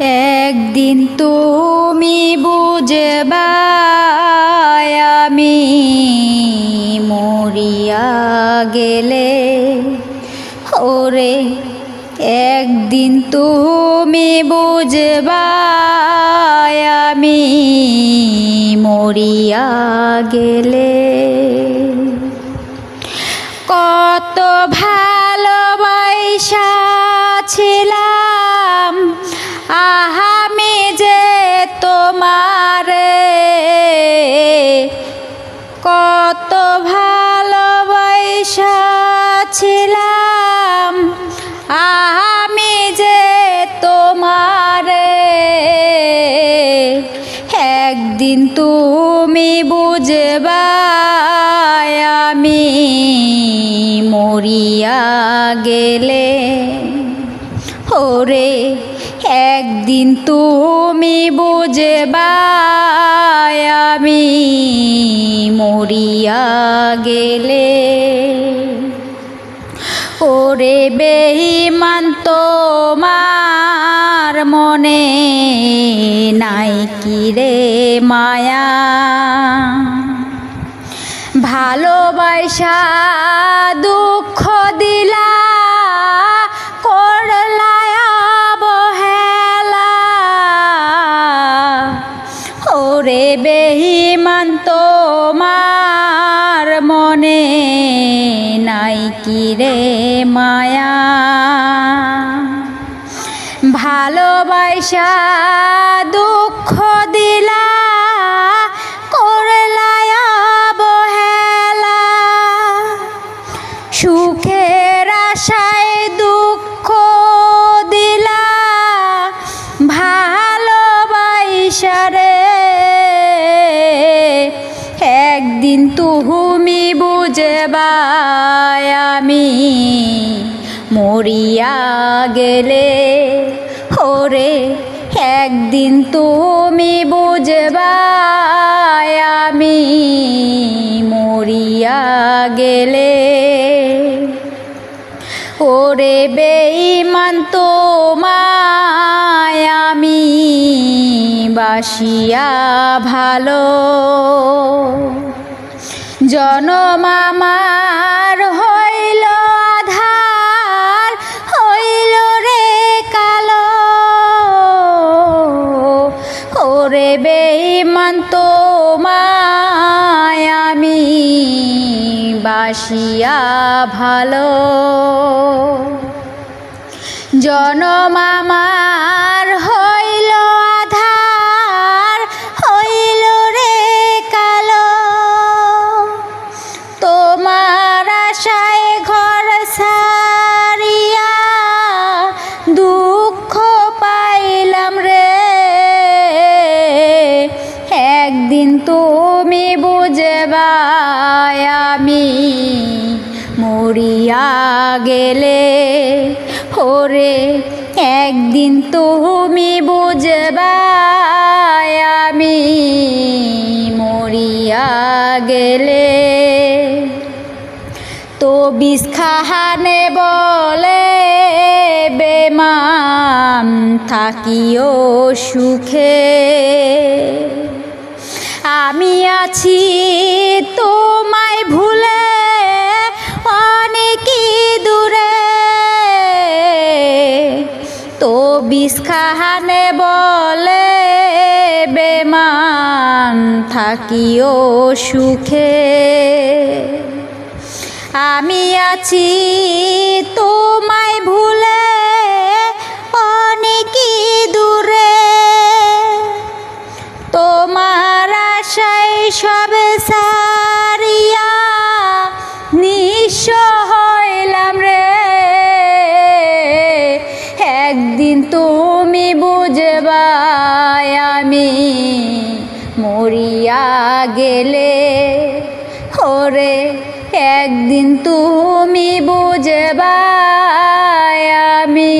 একদিন তুমি বুঝবা, আমি মরিয়া গেলে। ওরে, একদিন তুমি বুঝবা, আমি মরিয়া গেলে। কত ভালোবাসা কত ভালোবাসা ছিলাম। আমি যে তোমারে। একদিন তুমি বুঝবা, আমি মরিয়া গেলে। ওরে, একদিন তুমি বুঝবা আমি মরিয়া গেলে। ওরে বেইমান তোমার মনে নাই কি রে মায়া? ভালোবাসা দুঃখ দিলা ওরে বেহিমান তোমার মনে নাই কি রে মায়া? ভালোবাসা দুঃখ তুমি বুঝবা আমি। মরিয়া গেলে ওরে একদিন তুমি বুঝবা আমি। মরিয়া গেলে ওরে বেইমান তোমায় আমি। বাসিয়া ভালো জনমামার হইল আধার হইল রে কালো। ওরে বেইমান তোমায় আমি বাসিয়া ভালো। জনমামার বুঝবা আমি। মরিয়া গেলে ওরে একদিন তুমি বুঝবা আমি। মরিয়া গেলে তো বিষ খাহানে বলে বেমান থাকিও সুখে। আমি আছি তোমায় ভুলে অনেকই দূরে। তো বিষ খাহানে বলে, বেমান থাকিও সুখে। আমি আছি তোমায় ভুলে অনেকই মরিয়া গেলে ওরে একদিন তুমি বুঝবা আমি।